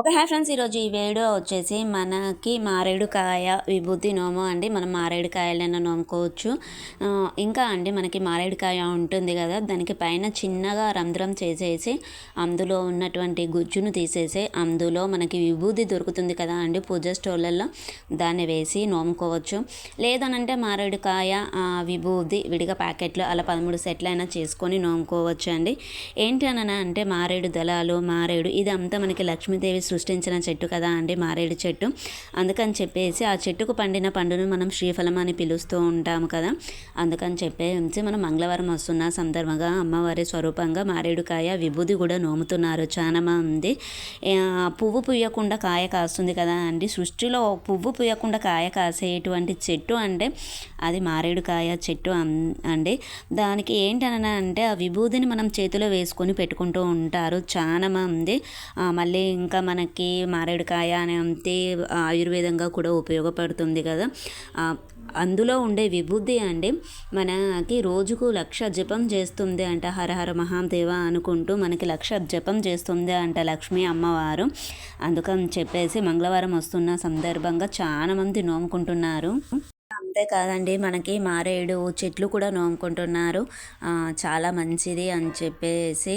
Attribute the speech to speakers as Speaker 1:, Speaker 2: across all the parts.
Speaker 1: ఒక hi friends. ఈరోజు ఈ వీడియో వచ్చేసి మనకి మారేడుకాయ విభూతి నోము అండి. మనం మారేడుకాయలైనా నోముకోవచ్చు. ఇంకా అండి మనకి మారేడుకాయ ఉంటుంది కదా దానికి పైన చిన్నగా రంధ్రం చేసేసి అందులో ఉన్నటువంటి గుజ్జును తీసేసి అందులో మనకి విభూతి దొరుకుతుంది కదా అండి పూజ స్టోర్లలో దాన్ని వేసి నోముకోవచ్చు. లేదనంటే మారేడుకాయ విభూతి విడిగా ప్యాకెట్లు అలా పదమూడు సెట్లు అయినా చేసుకొని నోముకోవచ్చు అండి. ఏంటి అంటే మారేడు దళాలు మారేడు ఇదంతా మనకి లక్ష్మీదేవి సృష్టించిన చెట్టు కదా అండి మారేడు చెట్టు. అందుకని చెప్పేసి ఆ చెట్టుకు పండిన పండును మనం శ్రీఫలం అని పిలుస్తూ ఉంటాము కదా. అందుకని చెప్పేసి మనం మంగళవారం వస్తున్న సందర్భంగా అమ్మవారి స్వరూపంగా మారేడుకాయ విభూది కూడా నోముతున్నారు. చాలా మంది పువ్వు పుయ్యకుండా కాయ కాస్తుంది కదా అండి. సృష్టిలో పువ్వు పుయ్యకుండా కాయ కాసేటువంటి చెట్టు అంటే అది మారేడుకాయ చెట్టు అన్- అండి. దానికి ఏంటనగా అంటే ఆ విభూదిని మనం చేతిలో వేసుకొని పెట్టుకుంటూ ఉంటారు. చాలా మంది మళ్ళీ ఇంకా మనకి మారేడుకాయ అని అంతే ఆయుర్వేదంగా కూడా ఉపయోగపడుతుంది కదా. అందులో ఉండే విభూతి అండి మనకి రోజుకు లక్ష జపం చేస్తుంది అంట హరహర మహాదేవ అనుకుంటూ మనకి లక్ష జపం చేస్తుంది అంట లక్ష్మీ అమ్మవారు. అందుకని చెప్పేసి మంగళవారం వస్తున్న సందర్భంగా చాలామంది నోముకుంటున్నారు. అంతేకాదండి మనకి మారేడు చెట్లు కూడా నోముకుంటున్నారు. చాలా మంచిది అని చెప్పేసి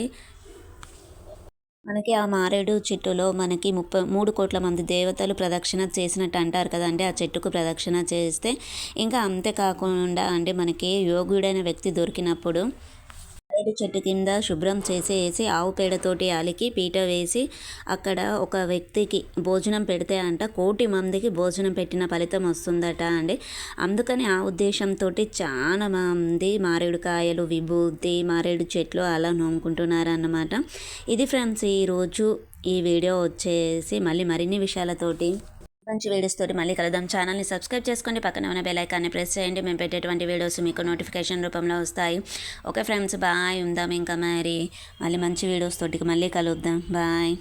Speaker 1: మనకి ఆ మారేడు చెట్టులో మనకి ముప్పై మూడు కోట్ల మంది దేవతలు ప్రదక్షిణ చేసినట్టు అంటారు కదండి ఆ చెట్టుకు ప్రదక్షిణ చేస్తే ఇంకా అంతేకాకుండా అంటే మనకి యోగుడైన వ్యక్తి దొరికినప్పుడు మారేడు చెట్టు కింద శుభ్రం చేసేసి ఆవు పేడతోటి అలికి పీట వేసి అక్కడ ఒక వ్యక్తికి భోజనం పెడితే అంట కోటి మందికి భోజనం పెట్టిన ఫలితం వస్తుందట అండి. అందుకని ఆ ఉద్దేశంతో చాలా మంది మారేడు కాయలు విభూతి మారేడు చెట్లు అలా నోముకుంటున్నారన్నమాట. ఇది ఫ్రెండ్స్ ఈరోజు ఈ వీడియో వచ్చేసి మళ్ళీ మరిన్ని విషయాలతోటి మంచి వీడియోస్తో మళ్ళీ కలుద్దాం. ఛానల్ని సబ్స్క్రైబ్ చేసుకోండి పక్కన ఉన్న బెల్ ఐకాన్ని ప్రెస్ చేయండి. మేము పెట్టేటువంటి వీడియోస్ మీకు నోటిఫికేషన్ రూపంలో వస్తాయి. ఓకే ఫ్రెండ్స్ బాయ్ ఉందాం ఇంకా మరి. మళ్ళీ మంచి వీడియోస్ తోటికి మళ్ళీ కలుద్దాం. బాయ్